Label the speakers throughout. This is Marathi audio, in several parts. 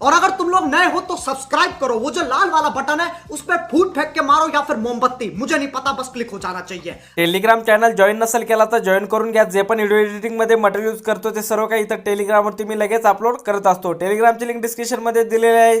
Speaker 1: और अगर तुम लोग नए हो तो सब्सक्राइब करो। वो जो लाल वाला बटन है उस पर फूट फेंक के मारो या फिर मोमबत्ती। मुझे नहीं पता बस क्लिक हो जाना चाहिए।
Speaker 2: टेलिग्राम चॅनल जॉईन नसेल केला तर जॉईन करून घ्या. जे पण व्हिडिओ एडिटिंगमध्ये मटेरियल यूज करतो ते सर्व काही इथं टेलिग्रामवरती मी लगेच अपलोड करत असतो. टेलिग्रामची लिंक डिस्क्रिप्शनमध्ये दिलेली आहे.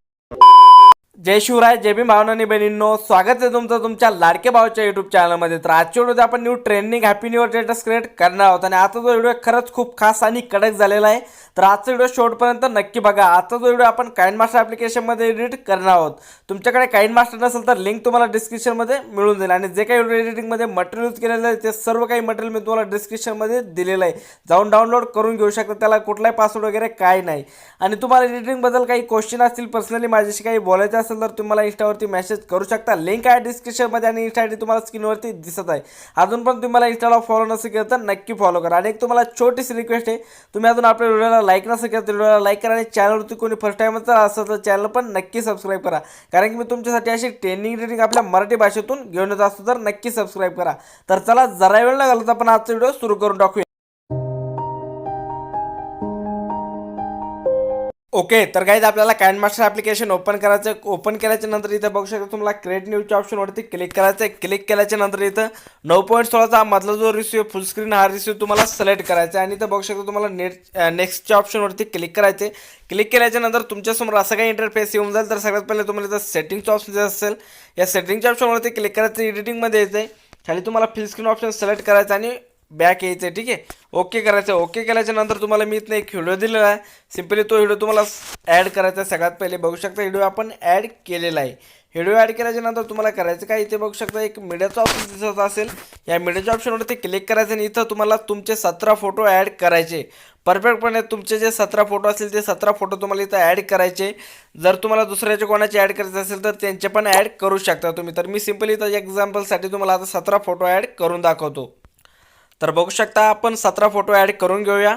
Speaker 2: जय शिवराय जय भीम भावनानी बहिणींनो स्वागत आहे तुमचं तुमच्या लाडके भावाच्या युट्यूब चॅनलमध्ये तर आजच्या व्हिडिओत आपण new trending happy new year status create करणार आहोत. आणि आता जो व्हिडिओ खरंच खूप खास आणि कडक झालेला आहे तर आजचा व्हिडिओ शेवटपर्यंत नक्की बघा. आजचा जो व्हिडिओ आपण काइन मास्टर ॲप्लिकेशनमध्ये एडिट करणार आहोत तुमच्याकडे काइन मास्टर नसेल तर लिंक तुम्हाला डिस्क्रिप्शनमध्ये मिळून जाईल. आणि जे काही व्हिडिओ एडिटिंगमध्ये मटेरियल यूज केलेलं आहे ते सर्व काही मटेरियल मी तुम्हाला डिस्क्रिप्शनमध्ये दिलेलं आहे. जाऊन डाउनलोड करून घेऊ शकता त्याला कुठलाही पासवर्ड वगैरे काय नाही. आणि तुम्हाला एडिटिंगबद्दल काही क्वेश्चन असतील पर्सनली माझ्याशी काही बोलायचं असेल तर तुम्हाला इंस्टावरती मेसेज करू शकता. लिंक आहे डिस्क्रिप्शनमध्ये आणि इंस्टा आय तुम्हाला स्क्रीनवरती दिसत आहे. अजून पण तुम्हाला इंस्टाला फॉलो नसेल केलं तर नक्की फॉलो करा. आणि एक तुम्हाला छोटीशी रिक्वेस्ट आहे. तुम्ही अजून आपल्या व्हिडिओला लाईक नसेल केलं तर व्हिडिओला लाईक करा आणि चॅनलवरती कोणी फर्स्ट टाईमच जर असेल तर चॅनल पण नक्की सबस्क्राईब करा. कारण की मी तुमच्यासाठी अशी ट्रेनिंग ट्रेनिंग आपल्या मराठी भाषेतून घेऊन येत असतो तर नक्की सबस्क्राईब करा. तर चला जरा वेळ न तर आपण आजचा व्हिडिओ सुरू करून टाकूया. ओके तर गाईज आपल्याला कॅन मास्टर ॲप्लिकेशन ओपन करायचं ओपन केल्याच्यानंतर इथं बघू शकता तुम्हाला क्रिएट न्यूजच्या ऑप्शनवरती क्लिक करायचं आहे क्लिक केल्याच्यानंतर इथं नऊ पॉईंट सोळाचा मधला जो रिसिव्ह फुल स्क्रीन हा रिसिव्ह तुम्हाला सिलेक्ट करायचा आहे. आणि इथं बघू शकता तुम्हाला नेट नेक्स्टच्या ऑप्शनवरती क्लिक करायचे क्लिक केल्याच्यानंतर तुमच्यासमोर असं काही इंटरफेस येऊन जाईल तर सगळ्यात पहिले तुम्हाला इथं सेटिंगचं ऑप्शन जे असेल. या सेटिंगच्या ऑप्शनवरती क्लिक करायचं एडिटिंगमध्ये यायचं आहे खाली तुम्हाला फुल स्क्रीन ऑप्शन सिलेक्ट करायचं आणि बॅक यायचं आहे ठीक आहे? ओके करायचं ओके केल्याच्यानंतर तुम्हाला मी इथनं एक व्हिडिओ दिलेला आहे. सिम्पली तो व्हिडिओ तुम्हाला ॲड करायचा आहे सगळ्यात पहिले बघू शकता व्हिडिओ आपण ॲड केलेला आहे. व्हिडिओ ॲड केल्याच्यानंतर तुम्हाला करायचं काय इथे बघू शकता एक मीडियाचा ऑप्शन दिसत असेल. या मीडियाच्या ऑप्शनवरती क्लिक करायचं आणि इथं तुम्हाला तुमचे सतरा फोटो ॲड करायचे. परफेक्टपणे तुमचे जे सतरा फोटो असतील ते सतरा फोटो तुम्हाला इथं ॲड करायचे. जर तुम्हाला दुसऱ्याचे कोणाचे ॲड करायचे असेल तर त्यांचे पण ॲड करू शकता तुम्ही. तर मी सिम्पली इथं एक्झाम्पलसाठी तुम्हाला आता सतरा फोटो ॲड करून दाखवतो. तर बघू शकता आपण सतरा फोटो ॲड करून घेऊया.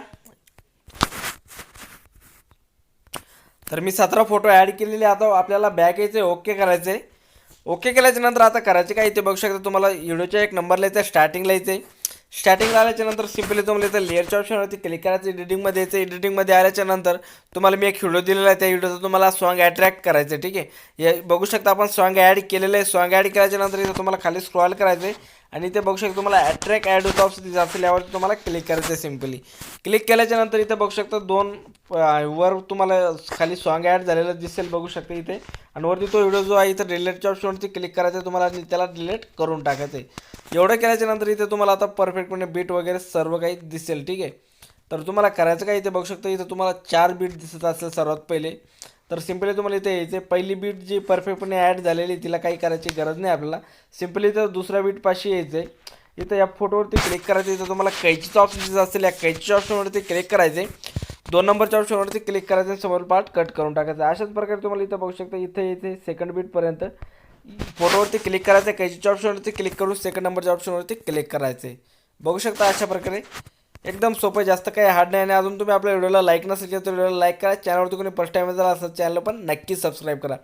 Speaker 2: तर मी सतरा फोटो ॲड केलेले आता आपल्याला बॅक यायचे ओके करायचे. ओके केल्याच्यानंतर आता करायचे काय? ते बघू शकता तुम्हाला व्हिडिओच्या एक नंबरला यायचं स्टार्टिंगला आहे स्टार्टिंगला आल्याच्यानंतर सिम्पली तुम्हाला इथं लेअरच्या ऑप्शनवरती क्लिक करायचं एडिटिंगमध्ये यायचं एडिटिंगमध्ये आल्याच्यानंतर तुम्हाला मी एक व्हिडिओ दिलेला आहे त्या व्हिडिओचा तुम्हाला सॉन्ग अट्रॅक्ट करायचं आहे ठीक आहे? हे बघू शकता आपण सॉन्ग ॲड केलेलं आहे. सॉन्ग ॲड केल्याच्यानंतर इथं तुम्हाला खाली स्क्रॉल करायचं आहे आणि इथे बघू शकता तुम्हाला अट्रॅक्ट ॲड होतं ऑप्शन दिसत असेल तुम्हाला क्लिक करायचं आहे सिम्पली क्लिक केल्याच्यानंतर इथे बघू शकता दोन वर तुम्हाला खाली सॉन्ग ॲड झालेलं दिसेल बघू शकता इथे. आणि वरती तो व्हिडिओ जो आहे इथं डिलेटच्या ऑप्शनवरती क्लिक करायचा आहे तुम्हाला त्याला डिलीट करून टाकायचं आहे एवढं केल्याच्यानंतर इथे तुम्हाला आता परफेक्टपणे म्हणजे बीट वगैरे सर्व काही दिसेल ठीक आहे? तर तुम्हाला करायचं काय इथे बघू शकता इथं तुम्हाला चार बीट दिसत असेल सर्वात पहिले. तर सिम्पली तुम्हाला इथे यायचे पहिली बीट जी परफेक्टपणे ॲड झालेली तिला काही करायची गरज नाही आपल्याला. सिम्पली इथं दुसऱ्या बीटपाशी यायचं आहे इथं या फोटोवरती क्लिक करायचं इथं तुम्हाला कैचीचं ऑप्शन दिसत असेल. या कैचीच्या ऑप्शनवरती क्लिक करायचे दोन नंबरच्या ऑप्शनवरती क्लिक करायचं समोर पार्ट कट करून टाकायचं अशाच प्रकारे तुम्हाला इथं बघू शकता इथे इथे सेकंड बीटपर्यंत फोटोवरती क्लिक करायचं आहे कैचीच्या ऑप्शनवरती क्लिक करून सेकंड नंबरच्या ऑप्शनवरती क्लिक करायचं आहे बघू शकता अशा प्रकारे. एकदम सोपं आहे, जास्त काही हार्ड नाही. आणि अजून तुम्ही आपल्या व्हिडिओला लाईक नसेल केलं तर व्हिडिओला लाईक करा. चॅनलवरती कोणी फर्स्ट टाईम जर असेल चॅनल पण नक्की सबस्क्राईब करा.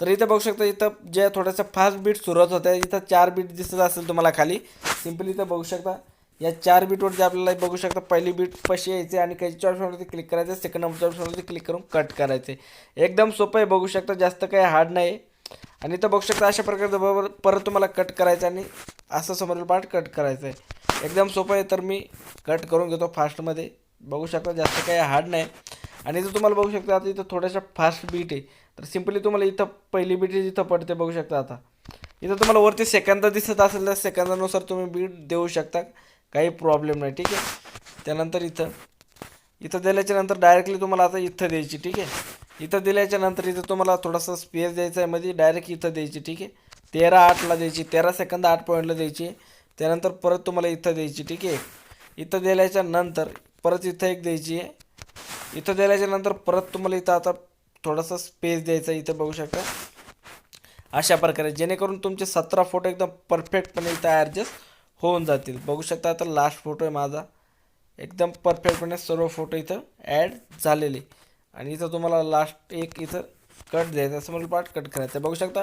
Speaker 2: तर इथं बघू शकता इथं जे थोडंसं फास्ट बीट सुरुवात होत्या इथं चार बीट दिसत असेल तुम्हाला खाली. सिम्पली इथं बघू शकता. या चार बीटवरती आपल्याला बघू शकता पहिली बीट पशी यायचे आणि काही ऑप्शनवरती क्लिक करायचं सेकंड नंबरच्या ऑप्शनवरती क्लिक करून कट करायचे एकदम सोपं आहे बघू शकता. जास्त काही हार्ड नाही. आणि इथं बघू शकता अशा प्रकारचं बरोबर परत तुम्हाला कट करायचं आणि असं समोरील पार्ट कट करायचं आहे एकदम सोपं आहे तर मी कट करून घेतो फास्टमध्ये बघू शकता जास्त काही हार्ड नाही. आणि इथं तुम्हाला बघू शकता आता इथं थोड्याशा फास्ट बीट आहे. तर सिम्पली तुम्हाला इथं पहिली बीट जिथं पडते बघू शकता आता. इथं तुम्हाला वरती सेकंद दिसत असेल तर सेकंदानुसार तुम्ही बीट देऊ शकता. काही प्रॉब्लेम नाही ठीक आहे? त्यानंतर इथं. इथं दिल्याच्या नंतर डायरेक्टली तुम्हाला आता इथं द्यायची ठीक आहे? इथं दिल्याच्या नंतर इथं तुम्हाला थोडासा स्पेस द्यायचा आहे मध्ये डायरेक्ट इथं द्यायची ठीक आहे? तेरा आठला द्यायची तेरा सेकंद आठ पॉईंटला द्यायची. त्यानंतर परत तुम्हाला इथं द्यायची ठीक आहे? इथं दिल्याच्या नंतर परत इथं एक द्यायची. आहे इथं दिल्याच्या नंतर परत तुम्हाला इथं आता थोडासा स्पेस द्यायचा आहे, इथं बघू शकता. अशा प्रकारे जेणेकरून तुमचे सतरा फोटो एकदम परफेक्टपणे इथं ॲडजस्ट होऊन जातील. बघू शकता आता लास्ट फोटो आहे माझा. एकदम परफेक्टपणे सर्व फोटो इथं ॲड झालेले. आणि इथं तुम्हाला लास्ट एक इथं कट द्यायचा समोर पार्ट कट करायचं आहे. बघू शकता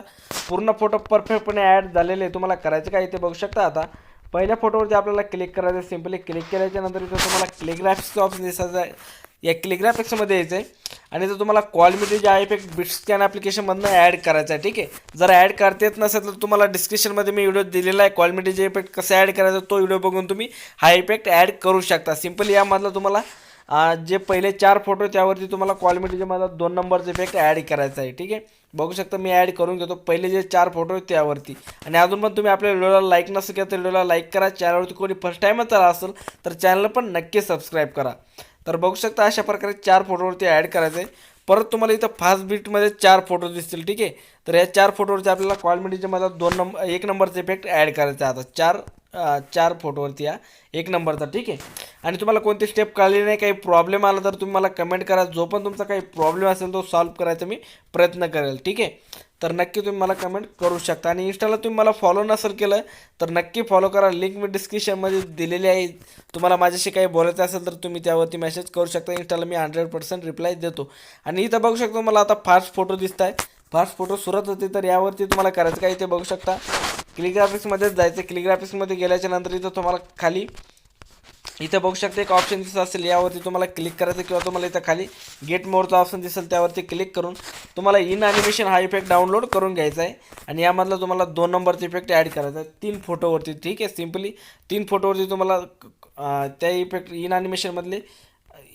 Speaker 2: पूर्ण फोटो परफेक्टपणे ॲड झालेले आहे. तुम्हाला करायचं काय इथे बघू शकता आता. पहिल्या फोटोवरती आपल्याला क्लिक करायचं आहे. सिम्पली क्लिक केल्याच्यानंतर इथं तुम्हाला क्लिग्राफिक्सचं ऑप्शन दिसायचं आहे. या क्लिग्राफिक्समध्ये यायचं आहे आणि जर तुम्हाला क्वालिटी जे आहे इफेक्ट बिट स्कॅन ॲप्लिकेशनमधनं ॲड करायचं आहे. ठीक आहे? जर ॲड करता येत नसेल तर तुम्हाला डिस्क्रिप्शनमध्ये मी व्हिडिओ दिलेला आहे. कॉलमध्ये जे इफेक्ट कसं ॲड करायचं तो व्हिडिओ बघून तुम्ही हा इफेक्ट ॲड करू शकता. सिम्पली यामधला तुम्हाला जे पहिले चार फोटो त्यावरती तुम्हाला क्वालिटीचे म्हणजे मला दोन नंबरचा इफेक्ट ॲड करायचा आहे ठीक आहे? बघू शकता मी ॲड करून घेतो. पहिले जे चार फोटो आहेत त्यावरती. आणि अजून पण तुम्ही आपल्या व्हिडिओला लाईक नसेल केलं तर व्हिडिओला लाईक करा. चॅनलवरती कोणी फर्स्ट टाईमच आला असेल तर चॅनलला पण नक्की सबस्क्राईब करा. तर बघू शकता अशा प्रकारे चार फोटोवरती ॲड करायचं आहे परत तुम्हाला इथं फास्ट बीटमध्ये चार फोटो दिसतील ठीक आहे? तर या चार फोटोवरती आपल्याला क्वालिटीच्या मला दोन नंबर एक नंबरचा इफेक्ट ॲड करायचा आहे आता. चार चार फोटोवरती या एक नंबरचा ठीक आहे? आणि तुम्हाला कोणती स्टेप कळली नाही काही प्रॉब्लेम आला तर तुम्ही मला कमेंट करा. जो पण तुमचा काही प्रॉब्लेम असेल तो सॉल्व करायचा मी प्रयत्न करेल ठीक आहे? तर नक्की तुम्ही मला कमेंट करू शकता. आणि इंस्टाला तुम्ही मला फॉलो नसेल केलं तर नक्की फॉलो करा. लिंक मी डिस्क्रिप्शनमध्ये दिलेली आहे. तुम्हाला माझ्याशी काही बोलायचं असेल तर तुम्ही त्यावरती मेसेज करू शकता. इंस्टाला मी हंड्रेड पर्सेंट रिप्लाय देतो. आणि इथं बघू शकतो मला आता फास्ट फोटो दिसत आहे फास्ट फोटो सुरत होते तर यावरती तुम्हाला करायचं काय ते बघू शकता. क्लिग्राफिक्समध्येच जायचं. क्लिग्राफिक्समध्ये गेल्याच्यानंतर इथं तुम्हाला खाली इथं बघू शकता एक ऑप्शन दिसत असेल यावरती तुम्हाला क्लिक करायचं किंवा तुम्हाला इथं खाली गेट मोडचा ऑप्शन दिसेल त्यावरती क्लिक करून तुम्हाला इन ॲनिमेशन हा इफेक्ट डाउनलोड करून घ्यायचा आहे. आणि यामधला तुम्हाला दोन नंबरचा इफेक्ट ॲड करायचा आहे. तीन फोटोवरती ठीक आहे? सिम्पली तीन फोटोवरती तुम्हाला त्या इफेक्ट इन ॲनिमेशनमधले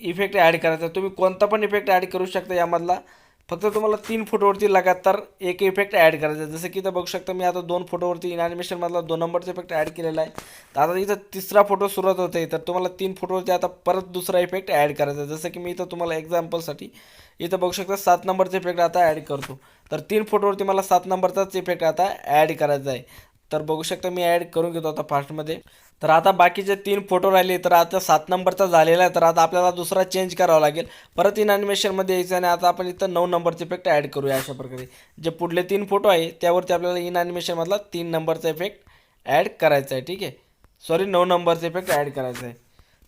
Speaker 2: इफेक्ट ॲड करायचा आहे तुम्ही कोणता पण इफेक्ट ॲड करू शकता यामधला. फक्त तुम्हाला तीन फोटोवरती लगातार एक इफेक्ट ॲड करायचा आहे. जसं की इथं बघू शकता मी आता दोन फोटोवरती इन ॲनिमेशनमधला दोन नंबरचा इफेक्ट ॲड केलेला आहे. तर आता इथं तिसरा फोटो सुरुवात होते तर तुम्हाला तीन फोटोवरती आता परत दुसरा इफेक्ट ॲड करायचा आहे. जसं की मी इथं तुम्हाला एक्झाम्पलसाठी इथं बघू शकता सात नंबरचा इफेक्ट आता ॲड करतो. तर तीन फोटोवरती मला सात नंबरचाच इफेक्ट आता ॲड करायचा आहे. तर बघू शकता मी ॲड करून घेतो आता फास्टमध्ये तर आता बाकीचे तीन फोटो राहिले तर आता सात नंबरचा झालेला आहे तर आता आपल्याला दुसरा चेंज करावा लागेल. परत इन ॲनिमेशनमध्ये यायचं आणि आता आपण इथं नऊ नंबरचा इफेक्ट ॲड करूया अशा प्रकारे. जे पुढले तीन फोटो आहे त्यावरती आपल्याला इन ॲनिमेशनमधला तीन नंबरचा इफेक्ट ॲड करायचा आहे ठीक आहे? सॉरी नऊ नंबरचा इफेक्ट ॲड करायचा आहे.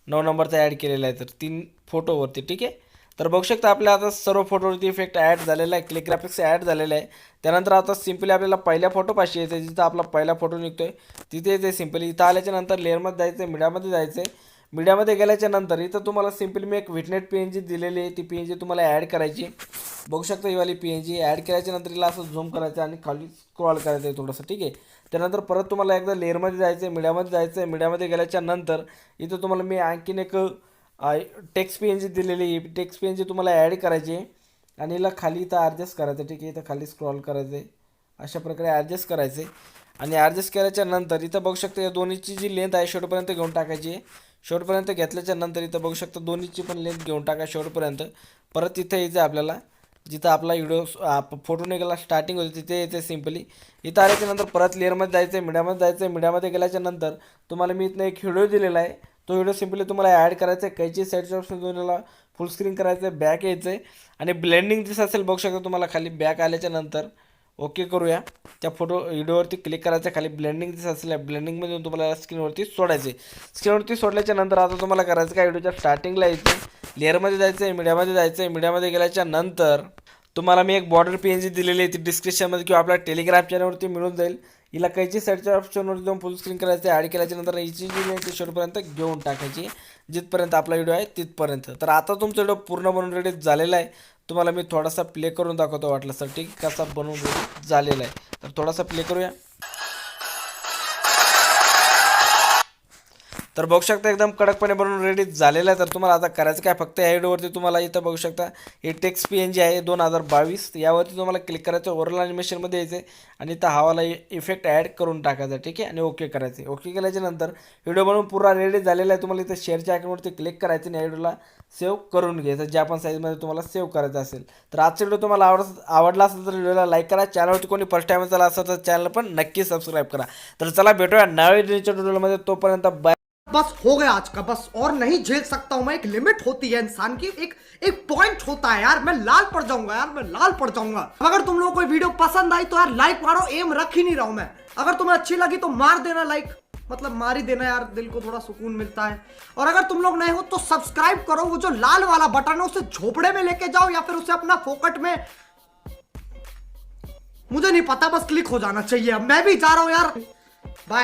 Speaker 2: नऊ नंबरचा ॲड केलेला आहे तर तीन फोटोवरती ठीक आहे? तर बघू शकता आपल्या आता सर्व फोटोवरती इफेक्ट ॲड झालेला आहे क्लिक ग्राफिक्स ॲड झालेलं आहे. त्यानंतर आता सिम्पली आपल्याला पहिल्या फोटोपाशी यायचं आहे जिथं आपला पहिला फोटो निघतो आहे तिथे येते सिम्पली इथं आल्याच्यानंतर लेअरमध्ये जायचं आहे मीडियामध्ये जायचं आहे मीडियामध्ये गेल्याच्यानंतर इथं तुम्हाला सिम्पली मी एक विटनेट पी एन जी दिलेली आहे ती पी एन जी तुम्हाला ॲड करायची. बघू शकता ही वाली पी एन जी ॲड केल्याच्यानंतर हिला असं झूम करायचं आणि खाली स्क्रॉल करायचं आहे थोडंसं ठीक आहे. त्यानंतर परत तुम्हाला एकदा लेअरमध्ये जायचं आहे मीडियामध्ये जायचं आहे मीडियामध्ये गेल्याच्यानंतर इथं तुम्हाला मी आणखीन एक टेक्स्ट पी एन जी दिलेली आहे. टेक्स्ट पी एन जी तुम्हाला ॲड करायची आहे. आणि हिला खाली इथं ॲडजस्ट करायचं ठीक आहे इथं खाली स्क्रॉल करायचं आहे. अशा प्रकारे ॲडजस्ट करायचं आणि ॲडजस्ट केल्याच्यानंतर इथं बघू शकता या दोन्हीची जी लेंथ आहे शेवटपर्यंत घेऊन टाकायची आहे. शेवटपर्यंत घेतल्याच्या नंतर इथं बघू शकता दोन्हीची पण लेंथ घेऊन टाका शेवटपर्यंत परत तिथं यायचं आहे आपल्याला. जिथं आपला व्हिडिओ फोटो निघाला स्टार्टिंग होती तिथे येते सिम्पली इथं आल्याच्यानंतर परत लेअरमध्ये जायचं आहे मीडियामध्ये जायचं आहे. मीडियामध्ये गेल्याच्यानंतर तुम्हाला मी इथनं एक व्हिडिओ दिलेला आहे. तो व्हिडिओ सिम्पली तुम्हाला ॲड करायचा आहे कैची साईडच्या ऑप्शन तुम्हाला फुल स्क्रीन करायचं आहे बॅक यायचं आहे आणि ब्लेंडिंग दिसत असेल बघू शकता तुम्हाला खाली बॅक आल्याच्यानंतर. ओके करूया. त्या फोटो व्हिडिओवरती क्लिक करायचं खाली ब्लेंडिंग दिसत असेल ब्लेंडिंगमध्ये तुम्हाला स्क्रीनवरती सोडायचे स्क्रीनवरती सोडल्याच्या नंतर आता तुम्हाला करायचं काय व्हिडिओच्या स्टार्टिंगला यायचं लेअरमध्ये जायचं आहे मीडियामध्ये जायचं आहे मीडियामध्ये गेल्याच्यानंतर तुम्हाला मी एक बॉर्डर पी एन जी दिलेली आहे. ती डिस्क्रिप्शनमध्ये किंवा आपल्या टेलिग्राम चॅनलवरती मिळून जाईल. हिला कैची साईडच्या ऑप्शनवर जाऊन फुल स्क्रीन करायचं आहे. ॲड केल्याच्यानंतर हिची जी लेंथ शेवटपर्यंत घेऊन टाकायची. जिथपर्यंत आपला व्हिडिओ आहे तिथपर्यंत. तर आता तुमचा व्हिडिओ पूर्ण बनवून रेडी झालेला आहे. तुम्हाला मी थोडासा प्ले करून दाखवतो वाटलं सर. ठीक कसा बनवून रेडी झालेला आहे. तर थोडासा प्ले करूया. तर बघू शकता एकदम कडकपणे बनवून रेडी झालेला आहे. तर तुम्हाला आता करायचं काय? फक्त या व्हिडिओवरती तुम्हाला इथं बघू शकता हे टेक्स पी एन जी आहे दोन हजार बावीस. यावरती तुम्हाला क्लिक करायचं ओरल ॲनिमेशनमध्ये यायचं आहे आणि इथं हवाला इफेक्ट ॲड करून टाकायचा ठीक आहे? आणि ओके करायचे ओके केल्याच्यानंतर व्हिडिओ बनवून पुरा रेडी झालेला आहे. तुम्हाला इथं शेअरच्या अकाउंटवरती क्लिक करायचं आणि या व्हिडिओला सेव्ह करून घ्यायचं. ज्या पण साईजमध्ये तुम्हाला सेव्ह करायचं असेल. तर आजचा व्हिडिओ तुम्हाला आवड आवडला असेल तर व्हिडिओला लाईक करा. चॅनलवरती कोणी फर्स्ट टाईम झाला असेल तर चॅनल पण नक्की सबस्क्राईब करा. तर चला भेटूया नव्या व्हिडिओच्या व्हिडिओमध्ये तोपर्यंत बाय
Speaker 1: बस हो गया आज का, बस और नहीं झेल सकता हूँ मैं। एक लिमिट होती है इंसान की, एक एक पॉइंट होता है यार। मैं लाल पड़ जाऊँगा यार, मैं लाल पड़ जाऊँगा। अगर तुम लोगों को वीडियो पसंद आई तो यार लाइक मारो एम रख ही नहीं रहा हूँ मैं। अगर तुम्हें अच्छी लगी तो मार देना लाइक मतलब मार ही देना यार, दिल को थोड़ा सुकून मिलता है। और अगर तुम लोग नए हो तो सब्सक्राइब करो, वो जो लाल वाला बटन है उसे झोपड़े में लेके जाओ या फिर उसे अपना फोकट में। मुझे नहीं पता, बस क्लिक हो जाना चाहिए। मैं भी जा रहा हूँ यार। बाय